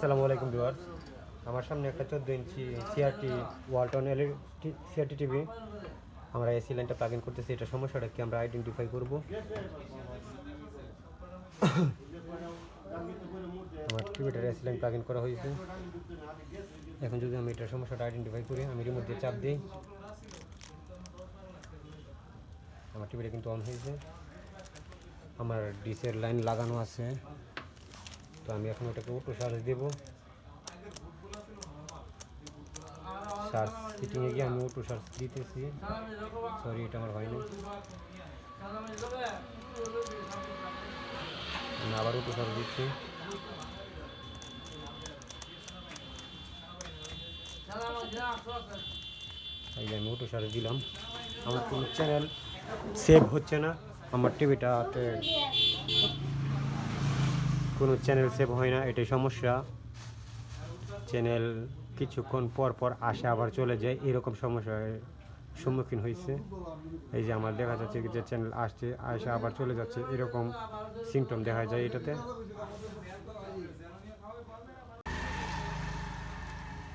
আসসালামু আলাইকুম ভিউয়ার্স। আমার সামনে একটা চোদ্দ ইঞ্চি CRT Walton L CRT TV আমরা এসি লাইনটা প্লাগ ইন করতেছি, এটা সমস্যাটা কি? আমরা আইডেন্টিফাই করব। আমার টিভিটার এসি লাইন প্লাগ ইন করা হয়েছে। এখন যদি আমি এটার সমস্যাটা আইডেন্টিফাই করি, আমি রিমোট দিয়ে চাপ দিই। আমার টিভিটা কিন্তু অন হয়েছে। আমার ডিসের লাইন লাগানো আছে। আমি এখন ওটাকে অটো চার্জ দেবো। চার্জ সিটিংয়ে গিয়ে আমি অটো চার্জ দিতেছি। সরি এটা আমার হয়নি। আমি আবার অটো চার্জ দিচ্ছি। এই যে আমি অটো চার্জ দিলাম। আমার কোনো চ্যানেল সেভ হচ্ছে না। আমার টিভিটাতে কোনো চ্যানেল সেভ হয় না, এটাই সমস্যা। চ্যানেল কিছুক্ষণ পর পর আসে, আবার চলে যায়, এরকম সমস্যার সম্মুখীন হয়েছে। এই যে আমার দেখা যাচ্ছে যে চ্যানেল আসছে, আসে, আবার চলে যাচ্ছে, এরকম সিমটম দেখা যায় এটাতে।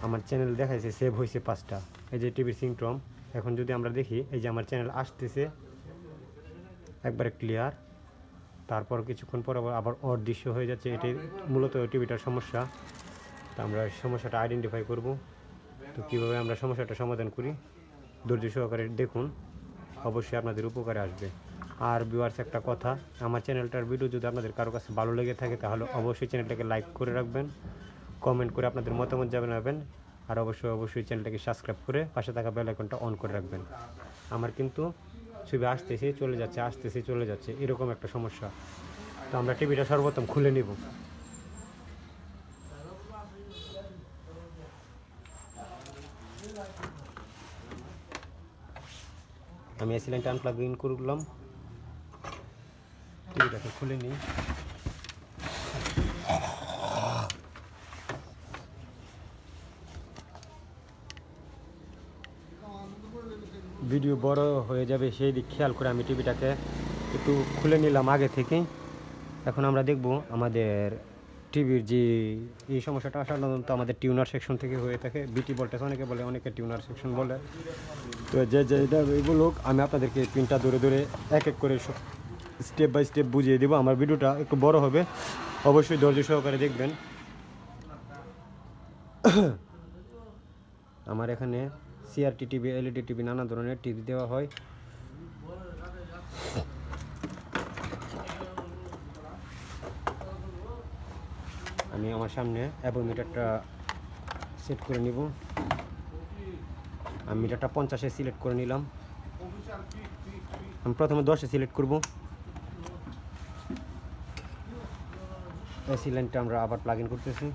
আমার চ্যানেল দেখাইছে, সেভ হয়েছে পাঁচটা। এই যে টিভির সিমটম এখন যদি আমরা দেখি, এই যে আমার চ্যানেল আসতেছে, একবারে ক্লিয়ার তারপর কিছুক্ষণ পর আবার আবার অদৃশ্য হয়ে যাচ্ছে। এটি মূলত টিভিটার সমস্যা। তো আমরা সমস্যাটা আইডেন্টিফাই করব। তো কীভাবে আমরা সমস্যাটা সমাধান করি? ধৈর্য সহকারে দেখুন। অবশ্যই আপনাদের উপকারে আসবে। আর ভিউয়ার্স একটা কথা, আমার চ্যানেলটার ভিডিও যদি আপনাদের কারও কাছে ভালো লেগে থাকে, তাহলে অবশ্যই চ্যানেলটাকে লাইক করে রাখবেন। কমেন্ট করে আপনাদের মতামত জানাবেন। আর অবশ্যই অবশ্যই চ্যানেলটাকে সাবস্ক্রাইব করে পাশে থাকা বেল আইকনটা অন করে রাখবেন। আমার কিন্তু ছবি আসতেছে, চলে যাচ্ছে, আসতেছে, চলে যাচ্ছে, এরকম একটা সমস্যা। তো আমরা টিভিটা সর্বপ্রথম খুলে নিব। আমি এসি লাইনটা আনপ্লাগ ইন করলাম। টিভিটাকে খুলে নিই। ভিডিও বড় হয়ে যাবে, সেই দিক খেয়াল করে আমি টিভিটাকে একটু খুলে নিলাম আগে থেকে এখন আমরা দেখব আমাদের টিভির যে এই সমস্যাটা সাধারণত আমাদের টিউনার সেকশন থেকে হয়ে থাকে। বিটি ভোল্টেজ অনেকে বলে, অনেকে টিউনার সেকশন বলে। তো যে যে এটা এগুলো আমি আপনাদেরকে পিনটা ধরে ধরে এক এক করে স্টেপ বাই স্টেপ বুঝিয়ে দেবো। আমার ভিডিওটা একটু বড় হবে, অবশ্যই ধৈর্য সহকারে দেখবেন। আমার এখানে সিআরটি টিভি, এলইডি টিভি, নানা ধরনের টিভি দেওয়া হয়। আমি আমার সামনে অ্যাবো মিটারটা সেট করে নিব। আমি মিটারটা পঞ্চাশে সিলেক্ট করে নিলাম। আমি প্রথমে দশে সিলেক্ট করব। এসি লাইনটা আমরা আবার প্লাগ ইন করতেছি।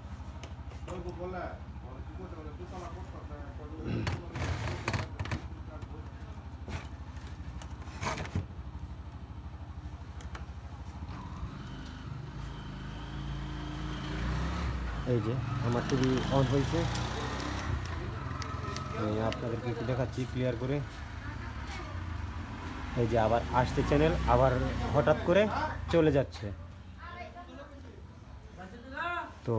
এই যে, আমার টিভি অন হয়েছে। আপনাদেরকে একটু দেখাচ্ছি ক্লিয়ার করে। এই যে আবার আসছে চ্যানেল আবার হঠাৎ করে চলে যাচ্ছে। তো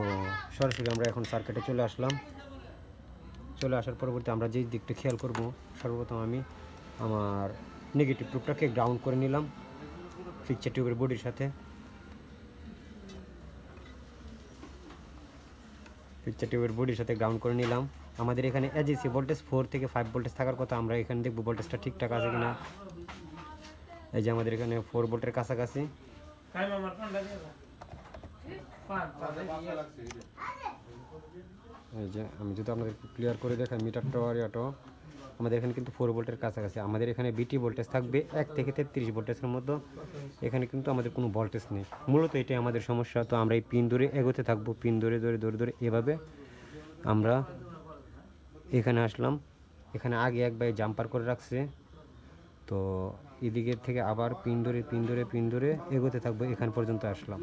সরাসরি আমরা এখন সার্কিটে চলে আসলাম। চলে আসার পরবর্তী আমরা যেই দিকটা খেয়াল করব, সর্বপ্রথম আমি আমার নেগেটিভ প্রুফটাকে গ্রাউন্ড করে নিলাম। পিকচার টিউবের বডির সাথে। পিকচার টিউবের বডির সাথে গ্রাউন্ড করে নিলাম। আমাদের এখানে এজিসি ভোল্টেজ ফোর থেকে ফাইভ ভোল্টেজ থাকার কথা আমরা এখানে দেখব ভোল্টেজটা ঠিকঠাক আছে কিনা। এই যে আমাদের এখানে ফোর ভোল্টের কাছাকাছি। এই যে আমি যদি আপনাদের ক্লিয়ার করে দেখাই মিটার টাওয়ার আরিয়াটাও আমাদের এখানে কিন্তু ফোর ভোল্টের কাছাকাছি। আমাদের এখানে বিটি ভোল্টেজ থাকবে এক থেকে তেত্রিশ ভোল্টেজের মতো। এখানে কিন্তু আমাদের কোনো ভোল্টেজ নেই। মূলত এটাই আমাদের সমস্যা। তো আমরা এই পিন ধরে এগোতে থাকব। পিন ধরে ধরে ধরে ধরে এভাবে আমরা এখানে আসলাম। এখানে আগে একবার জাম্পার করে রাখছে। তো এদিকের থেকে আবার পিন ধরে পিন ধরে পিন ধরে এগোতে থাকব। এখান পর্যন্ত আসলাম।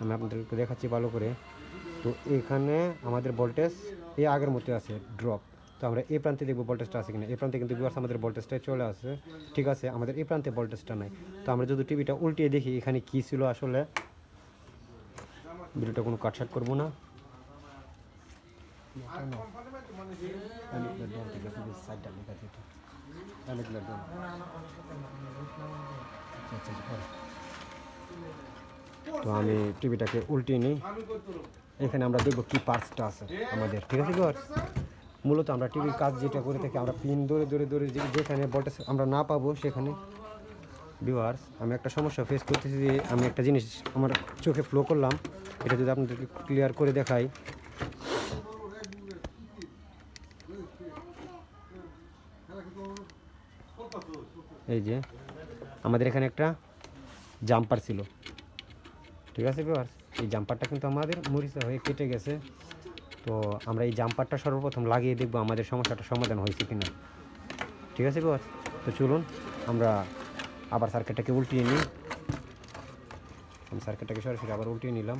আমি আপনাদেরকে দেখাচ্ছি ভালো করে। তো এখানে আমাদের ভোল্টেজ এই আগের মতো আছে ড্রপ তো আমরা এই প্রান্তে দেখব ভোল্টেজটা আছে কিনা। এই প্রান্তে কিন্তু ভিউয়ার্স আমাদের ভোল্টেজটাই চলে আসে ঠিক আছে, আমাদের এই প্রান্তে ভোল্টেজটা নাই। তো আমরা যদি টিভিটা উল্টিয়ে দেখি এখানে কী ছিল আসলে। ভিডিওটা কোনো কাটসাট করব না। তো আমি টিভিটাকে উল্টিয়ে নিই। এখানে আমরা দেখব কি পার্টসটা আছে আমাদের। ঠিক আছে মূলত আমরা টিভির কাজ যেটা করে থাকি, আমরা পিন ধরে ধরে ধরে যেখানে ভোল্টেজ আমরা না পাবো সেখানে। ভিউয়ার্স আমি একটা সমস্যা ফেস করতেছি যে আমি একটা জিনিস আমার চোখে ফ্লো করলাম, এটা যদি আপনাদেরকে ক্লিয়ার করে দেখাই। এই যে, আমাদের এখানে একটা জাম্পার ছিল। ঠিক আছে ভিউয়ার্স এই জাম্পারটা কিন্তু আমাদের মরিচা হয়ে কেটে গেছে। তো আমরা এই জাম্পারটা সর্বপ্রথম লাগিয়ে দেখব আমাদের সমস্যাটা সমাধান হয়েছে কিনা। ঠিক আছে বস তো চলুন, আমরা আবার সার্কিটটাকে উল্টিয়ে নিই। আমি সার্কিটটাকে সরাসরি আবার উল্টিয়ে নিলাম।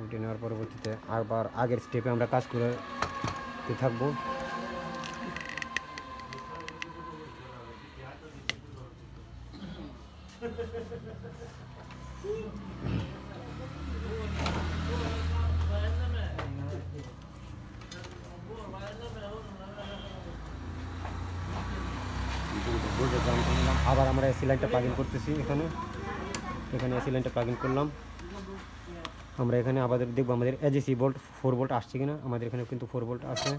উল্টিয়ে নেওয়ার পরবর্তীতে আবার আগের স্টেপে আমরা কাজ করে থাকব। আবার আমরা এসি লাইনটা প্লাগ করতেছি এখানে। এখানে এসি লাইনটা প্লাগ করলাম। আমরা এখানে আবার দেখব আমাদের এজিসি ভোল্ট ফোর ভোল্ট আসছে কিনা। আমাদের এখানে কিন্তু ফোর ভোল্ট আছে।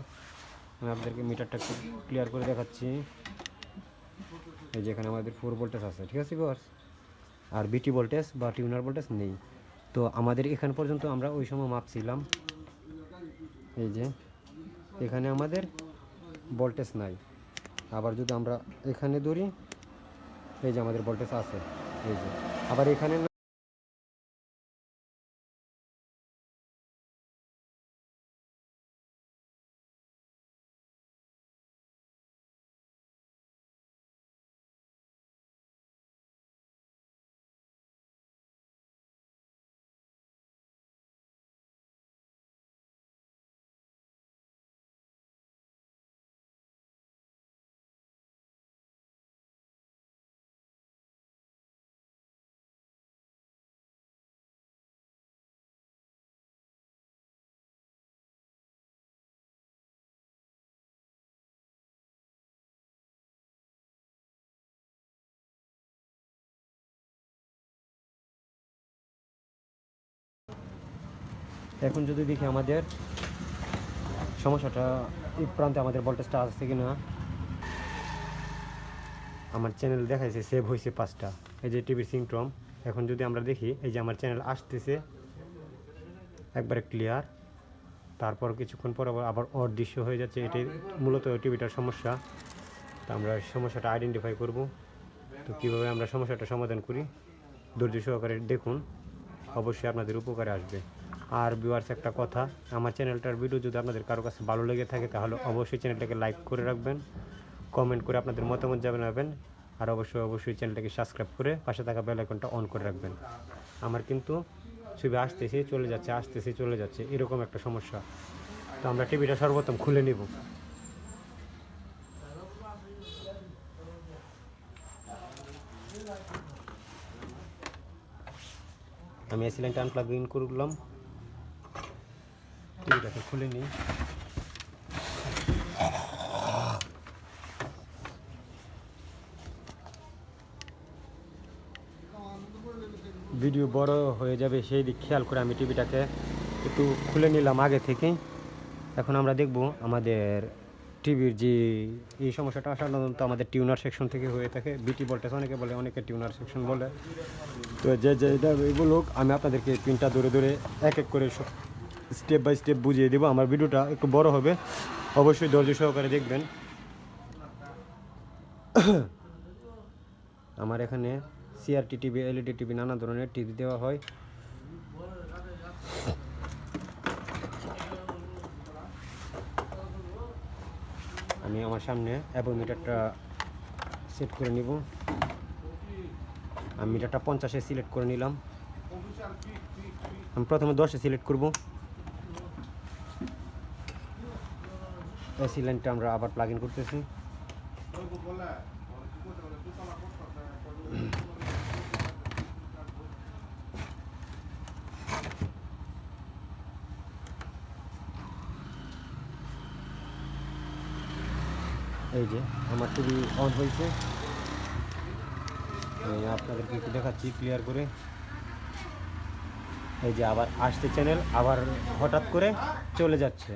আমি আপনাদেরকে মিটারটা একটু ক্লিয়ার করে দেখাচ্ছি। এই যে এখানে আমাদের ফোর ভোল্টেজ আছে, ঠিক আছে বস আর বিটি ভোল্টেজ বা টিউনার ভোল্টেজ নেই। তো আমাদের এখান পর্যন্ত আমরা ওই সময় মাপছিলাম। এই যে এখানে আমাদের ভোল্টেজ নাই। আবার যদি আমরা এখানে ধরি, এই যে আমাদের ভোল্টেজ আছে, এই যে। আবার এখানে এখন যদি দেখি আমাদের সমস্যাটা, এই প্রান্তে আমাদের ভোল্টেজটা আসছে কি না আমার চ্যানেল দেখাইছে সেভ হয়েছে পাঁচটা। এই যে টিভির সিংট্রম এখন যদি আমরা দেখি, এই যে আমার চ্যানেল আসতেছে, একবারে ক্লিয়ার তারপর কিছুক্ষণ পর আবার আবার অদৃশ্য হয়ে যাচ্ছে, এটাই মূলত টিভিটার সমস্যা। তো আমরা সমস্যাটা আইডেন্টিফাই করব। তো কীভাবে আমরা সমস্যাটা সমাধান করি? ধৈর্য সহকারে দেখুন, অবশ্যই আপনাদের উপকারে আসবে। আর ভিউয়ার্স একটা কথা, আমার চ্যানেলটার ভিডিও যদি আপনাদের কারও কাছে ভালো লেগে থাকে, তাহলে অবশ্যই চ্যানেলটাকে লাইক করে রাখবেন কমেন্ট করে আপনাদের মতামত জানাবেন, আর অবশ্যই অবশ্যই চ্যানেলটাকে সাবস্ক্রাইব করে পাশে থাকা বেল আইকনটা অন করে রাখবেন। আমার কিন্তু ছবি আসতেছে, চলে যাচ্ছে, আসতেছে, চলে যাচ্ছে, এরকম একটা সমস্যা। তো আমরা টিভিটা সর্বপ্রথম খুলে নিব। আমি এসি লাইনটা আনপ্লাগ ইন করলাম। টিভিটাকে খুলে নিই। ভিডিও বড় হয়ে যাবে, সেই দিক খেয়াল করে আমি টিভিটাকে একটু খুলে নিলাম আগে থেকেই। এখন আমরা দেখব আমাদের টিভির যে এই সমস্যাটা সাধারণত আমাদের টিউনার সেকশন থেকে হয়ে থাকে। বিটি ভোল্টেজ অনেকে বলে, অনেকে টিউনার সেকশন বলে। তো যে যে এটা এগুলো আমি আপনাদেরকে পিনটা ধরে ধরে এক এক করে স্টেপ বাই স্টেপ বুঝিয়ে দেবো। আমার ভিডিওটা একটু বড় হবে। অবশ্যই ধৈর্য সহকারে দেখবেন। আমার এখানে সিআরটি টিভি এলইডি টিভি নানা ধরনের টিভি দেওয়া হয়। আমি আমার সামনে অ্যাবোমিটারটা সেট করে নিব। আমি মিটারটা পঞ্চাশে সিলেক্ট করে নিলাম। আমি প্রথমে দশে সিলেক্ট করব। এসি লাইনটা আমরা আবার প্লাগ ইন করতেছি। এই যে, আমার টিভি অন হয়েছে। আপনাদেরকে একটু দেখাচ্ছি ক্লিয়ার করে। এই যে আবার আসছে চ্যানেল আবার হঠাৎ করে চলে যাচ্ছে।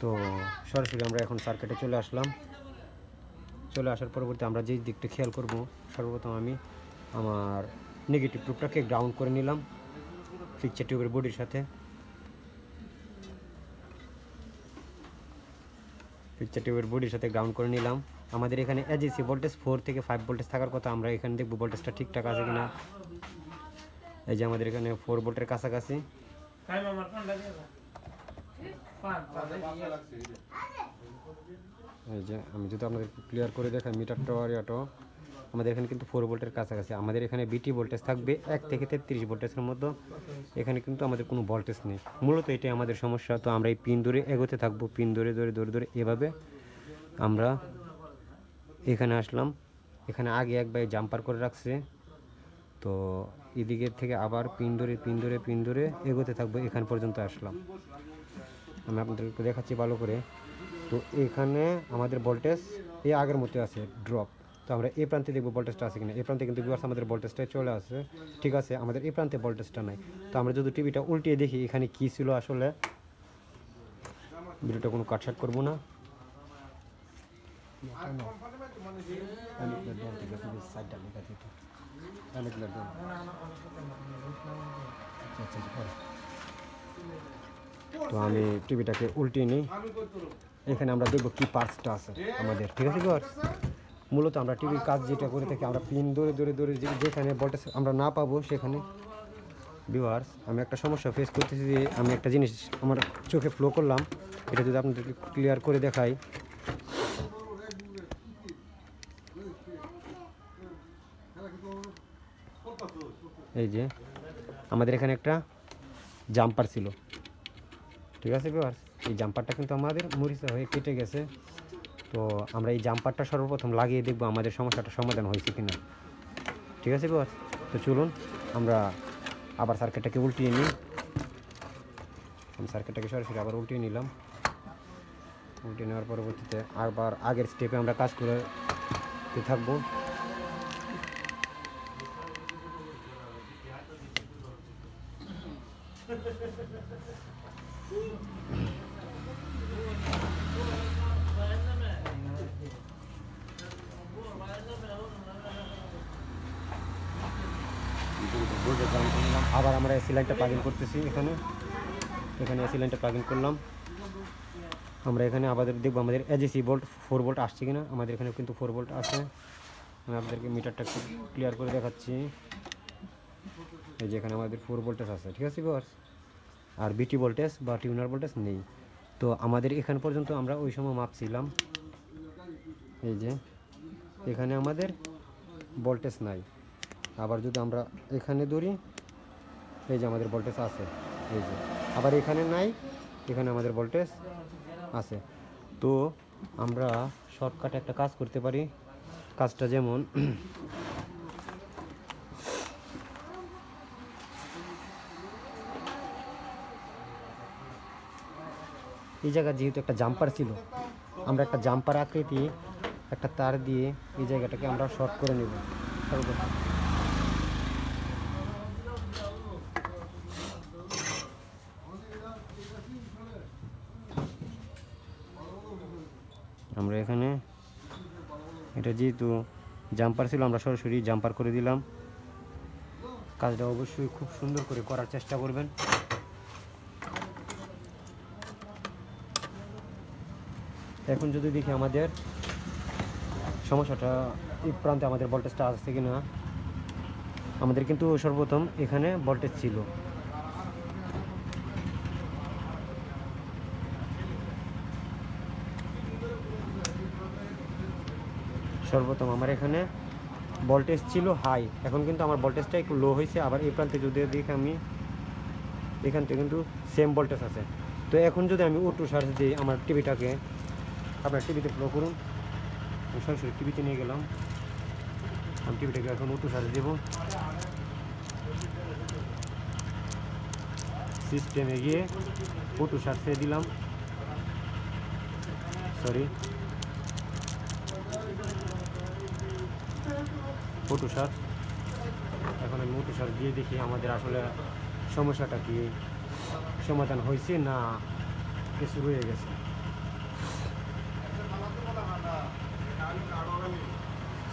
তো সরাসরি আমরা এখন সার্কিটে চলে আসলাম। চলে আসার পরবর্তী আমরা যেই দিকটা খেয়াল করব, সর্বপ্রথম আমি আমার নেগেটিভ প্রুফটাকে গ্রাউন্ড করে নিলাম পিকচার টিউবের বডির সাথে। পিকচার টিউবের বডির সাথে গ্রাউন্ড করে নিলাম। আমাদের এখানে এজিসি ভোল্টেজ ফোর থেকে ফাইভ ভোল্টেজ থাকার কথা আমরা এখানে দেখব ভোল্টেজটা ঠিকঠাক আছে কিনা। এই যে আমাদের এখানে ফোর ভোল্টের কাছাকাছি। এই যে। আমি যদি আপনাদের ক্লিয়ার করে দেখাই মিটার টাওয়ার অটো আমাদের এখানে কিন্তু ফোর ভোল্টের কাছাকাছি। আমাদের এখানে বিটি ভোল্টেজ থাকবে এক থেকে তেত্রিশ ভোল্টেজের মধ্যে। এখানে কিন্তু আমাদের কোনো ভোল্টেজ নেই। মূলত এটাই আমাদের সমস্যা। তো আমরা এই পিন ধরে এগোতে থাকব। পিন ধরে ধরে ধরে ধরে এভাবে আমরা এখানে আসলাম। এখানে আগে একবার জাম্পার করে রাখছে। তো এদিকের থেকে আবার পিন ধরে পিন ধরে পিন ধরে এগোতে থাকব। এখান পর্যন্ত আসলাম। আমি আপনাদেরকে দেখাচ্ছি ভালো করে। তো এখানে আমাদের ভোল্টেজ এই আগের মতো আছে ড্রপ তো আমরা এই প্রান্তে দেখব ভোল্টেজটা আছে কিনা। এই প্রান্তে কিন্তু viewers আমাদের ভোল্টেজটা চলে আসে। ঠিক আছে, আমাদের এই প্রান্তে ভোল্টেজটা নাই। তো আমরা যদি টিভিটা উল্টিয়ে দেখি, এখানে কি ছিল আসলে? ভিডিওটা কোনো কাটসাট করব না। তো আমি টিভিটাকে উল্টিয়ে নিই। এখানে আমরা দেখব কি পার্টসটা আছে আমাদের। ঠিক আছে ভিউয়ার্স মূলত আমরা টিভির কাজ যেটা করে থাকি, আমরা পিন ধরে ধরে যে- যেখানে ভোল্টেজ আমরা না পাবো সেখানে। ভিউয়ার্স আমি একটা সমস্যা ফেস করতেছি যে আমি একটা জিনিস আমার চোখে ফ্লো করলাম। এটা যদি আপনাদেরকে ক্লিয়ার করে দেখাই। এই যে আমাদের এখানে একটা জাম্পার ছিল। ঠিক আছে ভিউয়ার্স এই জাম্পারটা কিন্তু আমাদের মরিচা হয়ে কেটে গেছে। তো আমরা এই জাম্পারটা সর্বপ্রথম লাগিয়ে দেখব আমাদের সমস্যাটা সমাধান হয়েছে কিনা। ঠিক আছে ভিউয়ার্স তো চলুন, আমরা আবার সার্কিটটাকে উল্টিয়ে নিই। আমি সার্কিটটাকে সরাসরি আবার উল্টিয়ে নিলাম। উল্টিয়ে নেওয়ার পরবর্তীতে আবার আগের স্টেপে আমরা কাজ করে থাকব। আবার আমরা এসি লাইনটা প্লাগ ইন করতেছি এখানে। এখানে এসি লাইনটা প্লাগ ইন করলাম। আমরা এখানে আমাদের দেখব আমাদের এজিসি ভোল্ট ফোর ভোল্ট আসছে কিনা। আমাদের এখানে কিন্তু ফোর ভোল্ট আছে। আমি আপনাদেরকে মিটারটা একটু ক্লিয়ার করে দেখাচ্ছি। এই যে এখানে আমাদের ফোর ভোল্টেজ আছে, ঠিক আছে বস আর বিটি ভোল্টেজ বা টিউনার ভোল্টেজ নেই। তো আমাদের এখান পর্যন্ত আমরা ওই সময় মাপছিলাম। এই যে, এখানে আমাদের ভোল্টেজ নাই। আবার যদি আমরা এখানে ধরি, এই যে আমাদের ভোল্টেজ আছে। এই যে, আবার এখানে নাই, এখানে আমাদের ভোল্টেজ আছে। তো আমরা শর্টকাটে একটা কাজ করতে পারি। কাজটা যেমন এই জায়গা যেহেতু একটা জাম্পার ছিল, আমরা একটা জাম্পার আকৃতি, একটা তার দিয়ে এই জায়গাটাকে আমরা শর্ট করে নেব। আমরা এখানে, এটা যেহেতু জাম্পার ছিল, আমরা সরাসরি জাম্পার করে দিলাম। কাজটা অবশ্যই খুব সুন্দর করে করার চেষ্টা করবেন। এখন যদি দেখি আমাদের, সমস্যাটা এই প্রান্তে আমাদের ভোল্টেজটা আসছে কি না আমাদের কিন্তু সর্বপ্রথম এখানে ভোল্টেজ ছিল। সর্বপ্রথম আমার এখানে ভোল্টেজ ছিল হাই এখন কিন্তু আমার ভোল্টেজটা একটু লো হয়েছে। আবার এই প্রান্তে যদি দেখি আমি, এখান থেকে কিন্তু সেম ভোল্টেজ আছে। তো এখন যদি আমি ওটু সার্চ দিই আমার টিভিটাকে আপনার টিভিতে ফ্লো করুন। আমি সরাসরি টিভিতে নিয়ে গেলাম। আমি টিভিটাকে এখন ওটু সার্চ দেবো। সিস্টেমে গিয়ে ওটু সার্চে দিলাম। সরি ফটোশপ এখন আমি ফটোশপ দিয়ে দেখি আমাদের আসলে সমস্যাটা কি, সমাধান হয়েছে না কিছু রয়ে গেছে।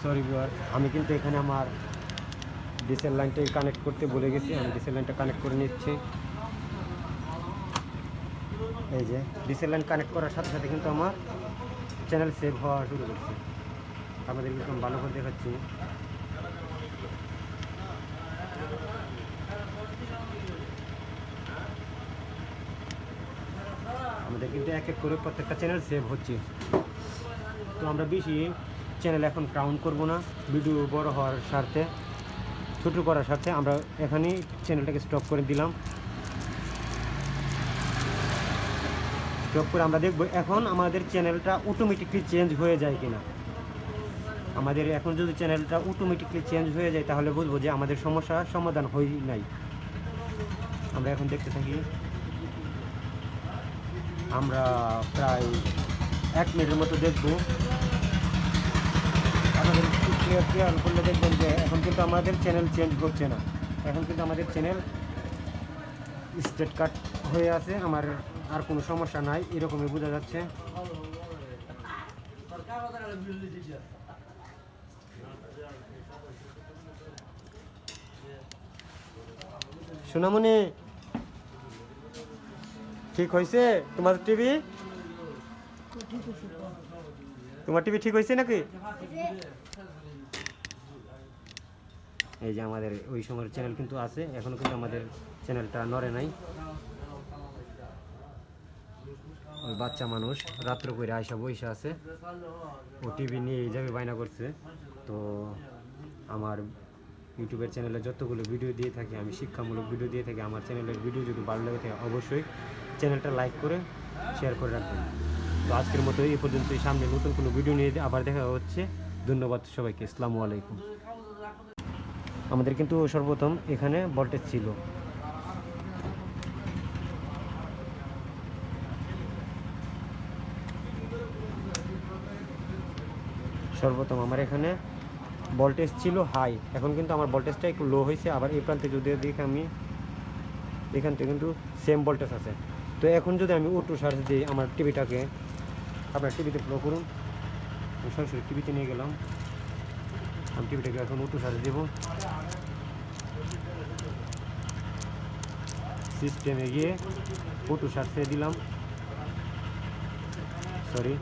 সরি বিওয়ার আমি কিন্তু এখানে আমার ডিসেল লাইনটাই কানেক্ট করতে বলে গেছি। আমি ডিসেল লাইনটা কানেক্ট করে নিচ্ছি। এই যে ডিসেল লাইন কানেক্ট করার সাথে সাথে কিন্তু আমার চ্যানেল সেভ হওয়া শুরু করছে। আমাদের আমি ভালো করে দেখাচ্ছি। আমাদের কিন্তু এক এক করে প্রত্যেকটা চ্যানেল সেভ হচ্ছে। তো আমরা বেশি চ্যানেল এখন কাউন্ট করব না ভিডিও বড় হওয়ার স্বার্থে, ছোটো করার স্বার্থে আমরা এখানেই চ্যানেলটাকে স্টপ করে দিলাম। স্টপ করে আমরা দেখব এখন আমাদের চ্যানেলটা অটোমেটিকলি চেঞ্জ হয়ে যায় কিনা। আমাদের এখন যদি চ্যানেলটা অটোমেটিকলি চেঞ্জ হয়ে যায়, তাহলে বুঝব যে আমাদের সমস্যা সমাধান হই নাই। আমরা এখন দেখতে থাকি। আমরা প্রায় এক মিনিটের মতো দেখব। আমাদের ক্লিয়ার ক্লিয়ার করলে দেখবেন যে এখন কিন্তু আমাদের চ্যানেল চেঞ্জ হচ্ছে না। এখন কিন্তু আমাদের চ্যানেল স্টেট কাট হয়ে আছে, আমার আর কোনো সমস্যা নাই, এরকমই বোঝা যাচ্ছে। সোনামণি, ঠিক হয়েছে তোমার টিভি তোমার টিভি ঠিক হয়েছে নাকি? এই যে আমাদের ওই সময়ের চ্যানেল কিন্তু আছে, এখনও কিন্তু আমাদের চ্যানেলটা নড়ে নাই। ওই বাচ্চা মানুষ রাত্র করে আয়সা বইসা আছে, ও টিভি নিয়ে যাবে বায়না করছে। তো আমার ইউটিউবের চ্যানেলে যতগুলো ভিডিও দিয়ে থাকি, আমি শিক্ষামূলক ভিডিও দিয়ে থাকি, আমার চ্যানেলের ভিডিও যদি ভালো লাগে থাকে, অবশ্যই চ্যানেলটা লাইক করে শেয়ার করে রাখবেন। তো আজকের মতো এই পর্যন্তই। সামনে নতুন কোনো ভিডিও নিয়ে আবার দেখা হচ্ছে। ধন্যবাদ সবাইকে। আসসালামু আলাইকুম। আমাদের কিন্তু সর্বপ্রথম এখানে ভোল্টেজ ছিল। সর্বপ্রথম আমার এখানে ভোল্টেজ ছিল হাই এখন কিন্তু আমার ভোল্টেজটা একটু লো হয়েছে। আবার এই প্রান্তে যদি দেখি আমি এখান থেকে কিন্তু সেম ভোল্টেজ আছে। তো এখন যদি আমি অটো সার্চ দিই আমার টিভিটাকে আপনার টিভিতে ফ্লো করুন। আমি সরাসরি টিভিতে নিয়ে গেলাম। আমি টিভিটাকে এখন অটো সার্চ দেবো। সিস্টেমে গিয়ে অটো সার্চে দিলাম। Sorry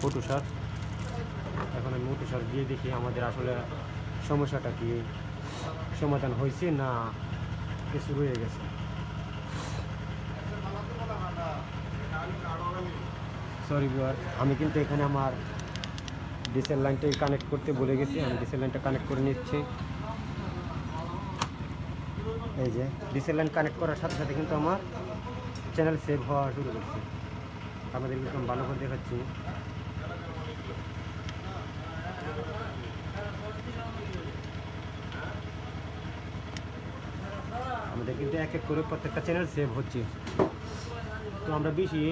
photo sir. এখন আমি ফটো সার দিয়ে দেখি আমাদের আসলে সমস্যাটা কি, সমাধান হয়েছে না কিছু রয়ে গেছে। সরি বিওয়ার আমি কিন্তু এখানে আমার ডিসেল লাইনটাই কানেক্ট করতে বলে গেছি। আমি ডিসেল লাইনটা কানেক্ট করে নিচ্ছি। এই যে ডিসেল লাইন কানেক্ট করার সাথে সাথে কিন্তু আমার চ্যানেল সেভ হওয়া শুরু করছে। আমাদের কিন্তু ভালো করে দেখাচ্ছি। আমাদের কিন্তু এক এক করে প্রত্যেকটা চ্যানেল সেভ হচ্ছে। তো আমরা বেশি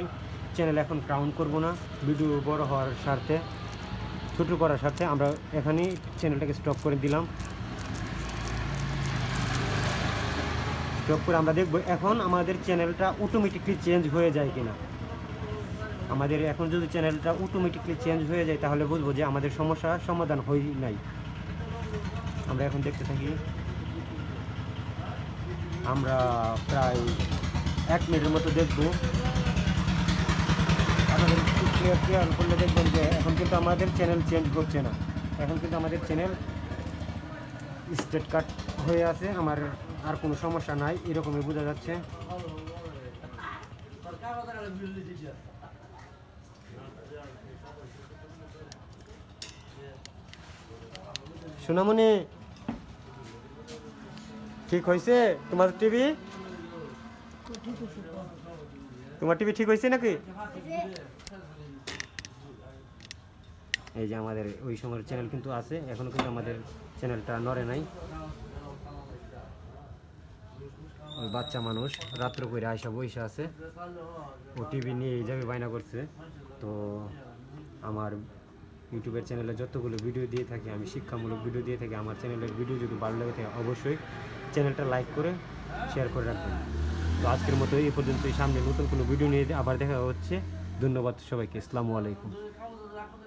চ্যানেল এখন কাউন্ট করব না ভিডিও বড় হওয়ার স্বার্থে, ছোটো করার স্বার্থে আমরা এখানেই চ্যানেলটাকে স্টপ করে দিলাম। স্টপ করে আমরা দেখব এখন আমাদের চ্যানেলটা অটোমেটিকলি চেঞ্জ হয়ে যায় কিনা। আমাদের এখন যদি চ্যানেলটা অটোমেটিকলি চেঞ্জ হয়ে যায়, তাহলে বুঝব যে আমাদের সমস্যা সমাধান হই নাই। আমরা এখন দেখতে থাকি। আমরা প্রায় এক মিনিটের মতো দেখব। আমাদের ক্লিয়ার ক্লিয়ার করলে দেখবেন যে এখন কিন্তু আমাদের চ্যানেল চেঞ্জ করছে না। এখন কিন্তু আমাদের চ্যানেল স্টেট কাট হয়ে আছে, আমার আর কোনো সমস্যা নাই, এরকমই বোঝা যাচ্ছে। সোনামণি, ঠিক হয়েছে তোমার টিভি তোমার টিভি ঠিক হয়েছে নাকি? এই যে আমাদের ওই সময়ের চ্যানেল কিন্তু আছে, এখনও কিন্তু আমাদের চ্যানেলটা নড়ে নাই। ওই বাচ্চা মানুষ রাত্র করে আয়সা বইসা আছে, ও টিভি নিয়ে এই যাবে বায়না করছে। তো আমার ইউটিউবের চ্যানেলে যতগুলো ভিডিও দিয়ে থাকি, আমি শিক্ষামূলক ভিডিও দিয়ে থাকি, আমার চ্যানেলের ভিডিও যদি ভালো লাগে থাকে, অবশ্যই চ্যানেলটা লাইক করে শেয়ার করে রাখবেন। তো আজকের মতো এই পর্যন্তই। সামনে নতুন কোনো ভিডিও নিয়ে আবার দেখা হচ্ছে। ধন্যবাদ সবাইকে। আসসালামু আলাইকুম।